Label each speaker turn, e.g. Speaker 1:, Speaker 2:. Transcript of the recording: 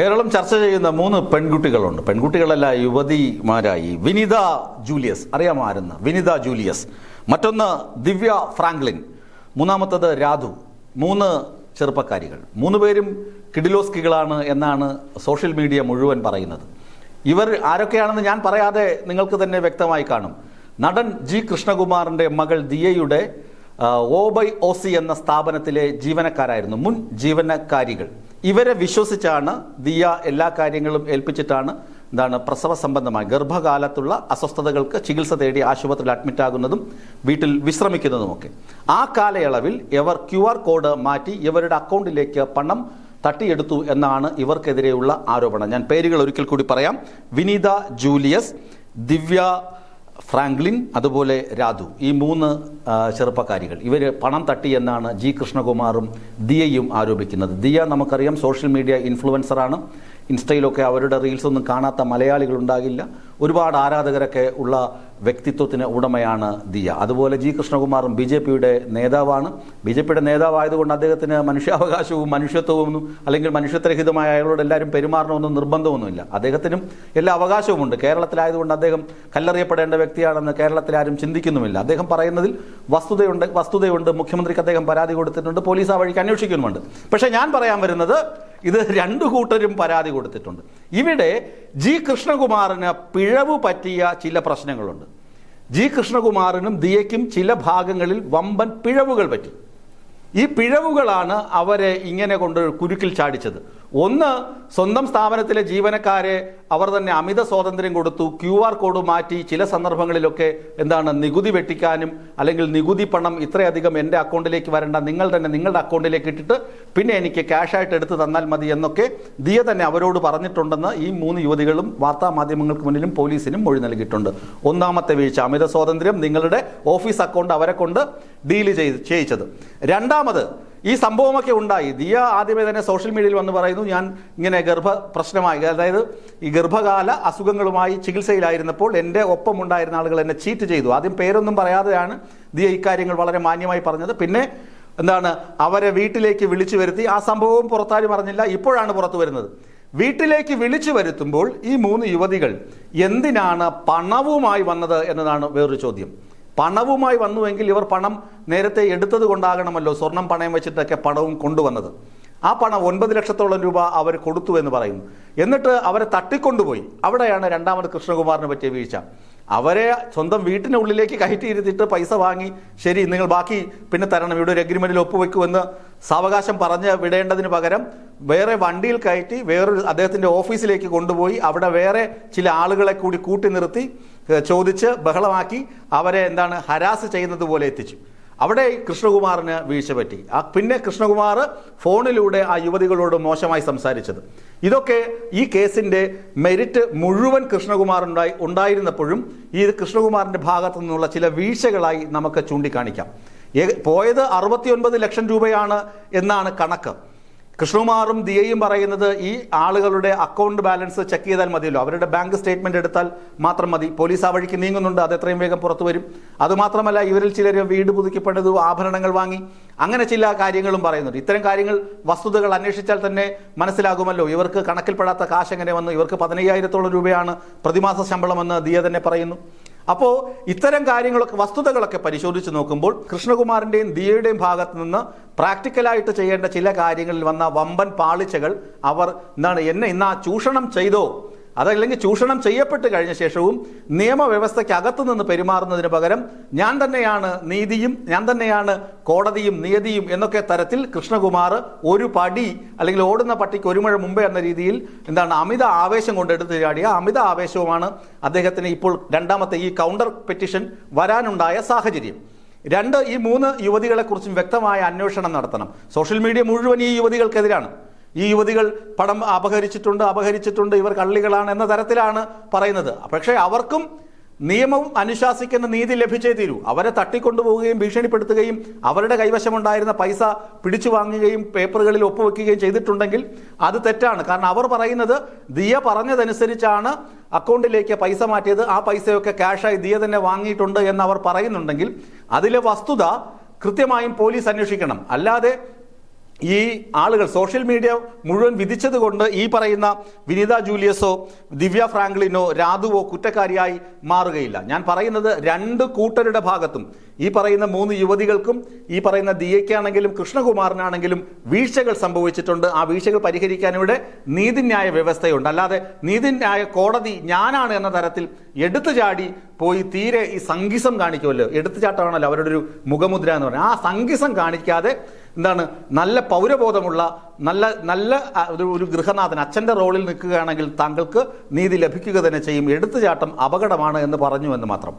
Speaker 1: കേരളം ചർച്ച ചെയ്യുന്ന മൂന്ന് പെൺകുട്ടികളുണ്ട്. പെൺകുട്ടികളല്ല യുവതിമാരായി. വിനിത ജൂലിയസ്. അറിയാമോ ആരെന്ന്? വിനിത ജൂലിയസ്. മറ്റൊന്ന് ദിവ്യ ഫ്രാങ്ക്ലിൻ. മൂന്നാമത്തത് രാധു. മൂന്ന് ചെറുപ്പക്കാരികൾ. മൂന്ന് പേരും കിഡിലോസ്കികളാണ് എന്നാണ് സോഷ്യൽ മീഡിയ മുഴുവൻ പറയുന്നത്. ഇവർ ആരൊക്കെയാണെന്ന് ഞാൻ പറയാതെ നിങ്ങൾക്ക് തന്നെ വ്യക്തമായി കാണും. നടൻ ജി കൃഷ്ണകുമാറിന്റെ മകൾ ദിയയുടെ ഓബൈ ഓസി എന്ന സ്ഥാപനത്തിലെ ജീവനക്കാരായിരുന്നു. മുൻ ജീവനക്കാരികൾ. ഇവരെ വിശ്വസിച്ചാണ് ദിയ എല്ലാ കാര്യങ്ങളും ഏൽപ്പിച്ചിട്ടാണ് എന്താണ് പ്രസവ സംബന്ധമായി ഗർഭകാലത്തുള്ള അസ്വസ്ഥതകൾക്ക് ചികിത്സ തേടി ആശുപത്രിയിൽ അഡ്മിറ്റ് ആകുന്നതും വീട്ടിൽ വിശ്രമിക്കുന്നതുമൊക്കെ. ആ കാലയളവിൽ ഇവർ ക്യു കോഡ് മാറ്റി ഇവരുടെ അക്കൗണ്ടിലേക്ക് പണം തട്ടിയെടുത്തു എന്നാണ് ഇവർക്കെതിരെയുള്ള ആരോപണം. ഞാൻ പേരുകൾ ഒരിക്കൽ കൂടി പറയാം. വിനീത ജൂലിയസ് ദിവ്യ ഫ്രാങ്ക്ലിൻ അതുപോലെ രാധു. ഈ മൂന്ന് ചെറുപ്പക്കാരികൾ. ഇവർ പണം തട്ടി എന്നാണ് ജി കൃഷ്ണകുമാറും ദിയയും ആരോപിക്കുന്നത്. ദിയ നമുക്കറിയാം സോഷ്യൽ മീഡിയ ഇൻഫ്ലുവൻസറാണ്. ഇൻസ്റ്റയിലൊക്കെ അവരുടെ റീൽസ് ഒന്നും കാണാത്ത മലയാളികൾ ഉണ്ടാകില്ല. ഒരുപാട് ആരാധകരൊക്കെ ഉള്ള വ്യക്തിത്വത്തിന് ഉടമയാണ് ദിയ. അതുപോലെ ജി കൃഷ്ണകുമാറും ബി ജെ പിയുടെ നേതാവാണ്. ബി ജെ പിയുടെ നേതാവായതുകൊണ്ട് അദ്ദേഹത്തിന് മനുഷ്യാവകാശവും മനുഷ്യത്വവും അല്ലെങ്കിൽ മനുഷ്യത്വരഹിതമായ അയാളോട് എല്ലാവരും പെരുമാറണമെന്നും നിർബന്ധമൊന്നുമില്ല. അദ്ദേഹത്തിനും എല്ലാ അവകാശവുമുണ്ട് കേരളത്തിലായതുകൊണ്ട് അദ്ദേഹം കല്ലെറിയപ്പെടേണ്ട വ്യക്തിയാണെന്ന് കേരളത്തിൽ ആരും ചിന്തിക്കുന്നുമില്ല. അദ്ദേഹം പറയുന്നതിൽ വസ്തുതയുണ്ട് വസ്തുതയുണ്ട്. മുഖ്യമന്ത്രിക്ക് അദ്ദേഹം പരാതി കൊടുത്തിട്ടുണ്ട്. പോലീസ് ആ വഴിക്ക് അന്വേഷിക്കുന്നുമുണ്ട്. പക്ഷേ ഞാൻ പറയാൻ വരുന്നത് ഇത് രണ്ടു കൂട്ടരും പരാതി കൊടുത്തിട്ടുണ്ട്. ഇവിടെ ജി കൃഷ്ണകുമാറിന് പിഴവ് പറ്റിയ ചില പ്രശ്നങ്ങളുണ്ട്. ജി കൃഷ്ണകുമാറിനും ദിയയ്ക്കും ചില ഭാഗങ്ങളിൽ വമ്പൻ പിഴവുകൾ പറ്റി. ഈ പിഴവുകളാണ് അവരെ ഇങ്ങനെ കൊണ്ട് കുരുക്കിൽ ചാടിച്ചത്. ഒന്ന് സ്വന്തം സ്ഥാപനത്തിലെ ജീവനക്കാരെ അവർ തന്നെ അമിത സ്വാതന്ത്ര്യം കൊടുത്തു. ക്യു ആർ കോഡ് മാറ്റി ചില സന്ദർഭങ്ങളിലൊക്കെ എന്താണ് നികുതി വെട്ടിക്കാനും അല്ലെങ്കിൽ നികുതി പണം ഇത്രയധികം എന്റെ അക്കൗണ്ടിലേക്ക് വരേണ്ട നിങ്ങൾ തന്നെ നിങ്ങളുടെ അക്കൗണ്ടിലേക്ക് ഇട്ടിട്ട് പിന്നെ എനിക്ക് ക്യാഷായിട്ട് എടുത്ത് തന്നാൽ മതി എന്നൊക്കെ ദിയ തന്നെ അവരോട് പറഞ്ഞിട്ടുണ്ടെന്ന് ഈ മൂന്ന് യുവതികളും വാർത്താ മാധ്യമങ്ങൾക്ക് മുന്നിലും പോലീസിനും മൊഴി നൽകിയിട്ടുണ്ട്. ഒന്നാമത്തെ വീഴ്ച അമിത സ്വാതന്ത്ര്യം നിങ്ങളുടെ ഓഫീസ് അക്കൗണ്ട് അവരെ കൊണ്ട് ഡീൽ ചെയ്ത് ചെയ്യിച്ചത്. രണ്ടാമത് ഈ സംഭവമൊക്കെ ഉണ്ടായി. ദിയ ആദ്യമേ തന്നെ സോഷ്യൽ മീഡിയയിൽ വന്ന് പറയുന്നു ഞാൻ ഇങ്ങനെ ഗർഭ പ്രശ്നമായി അതായത് ഈ ഗർഭകാല അസുഖങ്ങളുമായി ചികിത്സയിലായിരുന്നപ്പോൾ എന്റെ ഒപ്പം ഉണ്ടായിരുന്ന ആളുകൾ എന്നെ ചീറ്റ് ചെയ്തു. ആദ്യം പേരൊന്നും പറയാതെയാണ് ദിയ ഇക്കാര്യങ്ങൾ വളരെ മാന്യമായി പറഞ്ഞത്. പിന്നെ എന്താണ് അവരെ വീട്ടിലേക്ക് വിളിച്ചു വരുത്തി. ആ സംഭവവും പുറത്താരും പറഞ്ഞില്ല ഇപ്പോഴാണ് പുറത്തു വരുന്നത്. വീട്ടിലേക്ക് വിളിച്ചു വരുത്തുമ്പോൾ ഈ മൂന്ന് യുവതികൾ എന്തിനാണ് പണവുമായി വന്നത് എന്നതാണ് വേറൊരു ചോദ്യം. പണവുമായി വന്നുവെങ്കിൽ ഇവർ പണം നേരത്തെ എടുത്തത് കൊണ്ടാകണമല്ലോ. സ്വർണം പണയം വെച്ചിട്ടൊക്കെ പണവും കൊണ്ടുവന്നത്. ആ പണം ഒൻപത് ലക്ഷത്തോളം രൂപ അവർ കൊടുത്തു എന്ന് പറയുന്നു. എന്നിട്ട് അവരെ തട്ടിക്കൊണ്ടുപോയി. അവിടെയാണ് രണ്ടാമത് കൃഷ്ണകുമാറിന് പറ്റിയ വീഴ്ച. അവരെ സ്വന്തം വീട്ടിനുള്ളിലേക്ക് കയറ്റിയിരുത്തിയിട്ട് പൈസ വാങ്ങി ശരി നിങ്ങൾ ബാക്കി പിന്നെ തരണം ഇവിടെ ഒരു അഗ്രിമെന്റിൽ ഒപ്പുവെക്കുമെന്ന് സാവകാശം പറഞ്ഞ് വിടേണ്ടതിന് പകരം വേറെ വണ്ടിയിൽ കയറ്റി വേറൊരു അദ്ദേഹത്തിന്റെ ഓഫീസിലേക്ക് കൊണ്ടുപോയി അവിടെ വേറെ ചില ആളുകളെ കൂടി കൂട്ടി നിർത്തി ചോദിച്ച് ബഹളമാക്കി അവരെ എന്താണ് ഹരാസ് ചെയ്യുന്നത് പോലെ എത്തിച്ചു. അവിടെ കൃഷ്ണകുമാറിന് വീഴ്ച പറ്റി. ആ പിന്നെ കൃഷ്ണകുമാർ ഫോണിലൂടെ ആ യുവതികളോട് മോശമായി സംസാരിച്ചത്. ഇതൊക്കെ ഈ കേസിന്റെ മെരിറ്റ് മുഴുവൻ കൃഷ്ണകുമാർ ഉണ്ടായി ഉണ്ടായിരുന്നപ്പോഴും ഈ കൃഷ്ണകുമാറിന്റെ ഭാഗത്തു നിന്നുള്ള ചില വീഴ്ചകളായി നമുക്ക് ചൂണ്ടിക്കാണിക്കാം. പോയത് അറുപത്തിയൊൻപത് ലക്ഷം രൂപയാണ് എന്നാണ് കണക്ക്. കൃഷ്ണകുമാറും ദിയയും പറയുന്നത് ഈ ആളുകളുടെ അക്കൗണ്ട് ബാലൻസ് ചെക്ക് ചെയ്താൽ മതിയല്ലോ. അവരുടെ ബാങ്ക് സ്റ്റേറ്റ്മെന്റ് എടുത്താൽ മാത്രം മതി. പോലീസ് ആ വഴിക്ക് നീങ്ങുന്നുണ്ട്. അത് എത്രയും വേഗം പുറത്തു വരും. അതുമാത്രമല്ല ഇവരിൽ ചിലർ വീട് പുതുക്കിപ്പണിതു ആഭരണങ്ങൾ വാങ്ങി അങ്ങനെ ചില കാര്യങ്ങളും പറയുന്നുണ്ട്. ഇത്തരം കാര്യങ്ങൾ വസ്തുതകൾ അന്വേഷിച്ചാൽ തന്നെ മനസ്സിലാകുമല്ലോ. ഇവർക്ക് കണക്കിൽപ്പെടാത്ത കാശ് എങ്ങനെ വന്നു? ഇവർക്ക് പതിനയ്യായിരത്തോളം രൂപയാണ് പ്രതിമാസ ശമ്പളമെന്ന് ദിയ തന്നെ പറയുന്നു. അപ്പോൾ ഇത്തരം കാര്യങ്ങളൊക്കെ വസ്തുതകളൊക്കെ പരിശോധിച്ച് നോക്കുമ്പോൾ കൃഷ്ണകുമാറിന്റെയും ദിയയുടെയും ഭാഗത്ത് നിന്ന് പ്രാക്ടിക്കലായിട്ട് ചെയ്യേണ്ട ചില കാര്യങ്ങളിൽ വന്ന വമ്പൻ പാളിച്ചകൾ അവർ എന്താണ് എന്നെ ഇന്ന് ആ ചൂഷണം ചെയ്തോ? അതല്ലെങ്കിൽ ചൂഷണം ചെയ്യപ്പെട്ട് കഴിഞ്ഞ ശേഷവും നിയമവ്യവസ്ഥയ്ക്ക് അകത്തു നിന്ന് പെരുമാറുന്നതിന് പകരം ഞാൻ തന്നെയാണ് നീതിയും ഞാൻ തന്നെയാണ് കോടതിയും നിയതിയും എന്നൊക്കെ തരത്തിൽ കൃഷ്ണകുമാർ ഒരു പടി അല്ലെങ്കിൽ ഓടുന്ന പട്ടിക്ക് ഒരു മഴ മുമ്പേ എന്ന രീതിയിൽ എന്താണ് അമിത ആവേശം കൊണ്ട് എടുത്തു ചാടിയ അമിത ആവേശവുമാണ് അദ്ദേഹത്തിന് ഇപ്പോൾ രണ്ടാമത്തെ ഈ കൗണ്ടർ പെറ്റിഷൻ വരാനുണ്ടായ സാഹചര്യം. രണ്ട് ഈ മൂന്ന് യുവതികളെക്കുറിച്ചും വ്യക്തമായ അന്വേഷണം നടത്തണം. സോഷ്യൽ മീഡിയ മുഴുവൻ ഈ യുവതികൾക്കെതിരാണ്. ഈ യുവതികൾ പണം അപഹരിച്ചിട്ടുണ്ട് അപഹരിച്ചിട്ടുണ്ട് ഇവർ കള്ളികളാണ് എന്ന തരത്തിലാണ് പറയുന്നത്. പക്ഷേ അവർക്കും നിയമം അനുശാസിക്കുന്ന നീതി ലഭിച്ചേ തീരൂ. അവരെ തട്ടിക്കൊണ്ടുപോവുകയും ഭീഷണിപ്പെടുത്തുകയും അവരുടെ കൈവശമുണ്ടായിരുന്ന പൈസ പിടിച്ചു വാങ്ങുകയും പേപ്പറുകളിൽ ഒപ്പുവെക്കുകയും ചെയ്തിട്ടുണ്ടെങ്കിൽ അത് തെറ്റാണ്. കാരണം അവർ പറയുന്നത് ദിയ പറഞ്ഞതനുസരിച്ചാണ് അക്കൗണ്ടിലേക്ക് പൈസ മാറ്റിയത്. ആ പൈസയൊക്കെ ക്യാഷായി ദിയ തന്നെ വാങ്ങിയിട്ടുണ്ട് എന്ന് അവർ പറയുന്നുണ്ടെങ്കിൽ അതിലെ വസ്തുത കൃത്യമായും പോലീസ് അന്വേഷിക്കണം. അല്ലാതെ ഈ ആളുകൾ സോഷ്യൽ മീഡിയ മുഴുവൻ വിധിച്ചത് കൊണ്ട് ഈ പറയുന്ന വിനിത ജൂലിയസോ ദിവ്യ ഫ്രാങ്ക്ലിനോ രാധുവോ കുറ്റക്കാരിയായി മാറുകയില്ല. ഞാൻ പറയുന്നത് രണ്ട് കൂട്ടരുടെ ഭാഗത്തും. ഈ പറയുന്ന മൂന്ന് യുവതികൾക്കും ഈ പറയുന്ന ദിയയ്ക്കാണെങ്കിലും കൃഷ്ണകുമാറിനാണെങ്കിലും വീഴ്ചകൾ സംഭവിച്ചിട്ടുണ്ട്. ആ വീഴ്ചകൾ പരിഹരിക്കാൻ ഇവിടെ നീതിന്യായ വ്യവസ്ഥയുണ്ട്. അല്ലാതെ നീതിന്യായ കോടതി ഞാനാണ് എന്ന തരത്തിൽ എടുത്തു ചാടി പോയി തീരെ ഈ സംഗീസം കാണിക്കുമല്ലോ. എടുത്തുചാട്ടമാണല്ലോ അവരുടെ ഒരു മുഖമുദ്ര എന്ന് പറയുന്നത് ആ സംഗീസം കാണിക്കാതെ എന്താണ്? നല്ല പൗരബോധമുള്ള നല്ല നല്ല ഒരു ഗൃഹനാഥൻ അച്ഛന്റെ റോളിൽ നിൽക്കുകയാണെങ്കിൽ താങ്കൾക്ക് നീതി ലഭിക്കുക തന്നെ ചെയ്യും. എടുത്തുചാട്ടം അപകടമാണ് എന്ന് പറഞ്ഞു എന്ന് മാത്രം.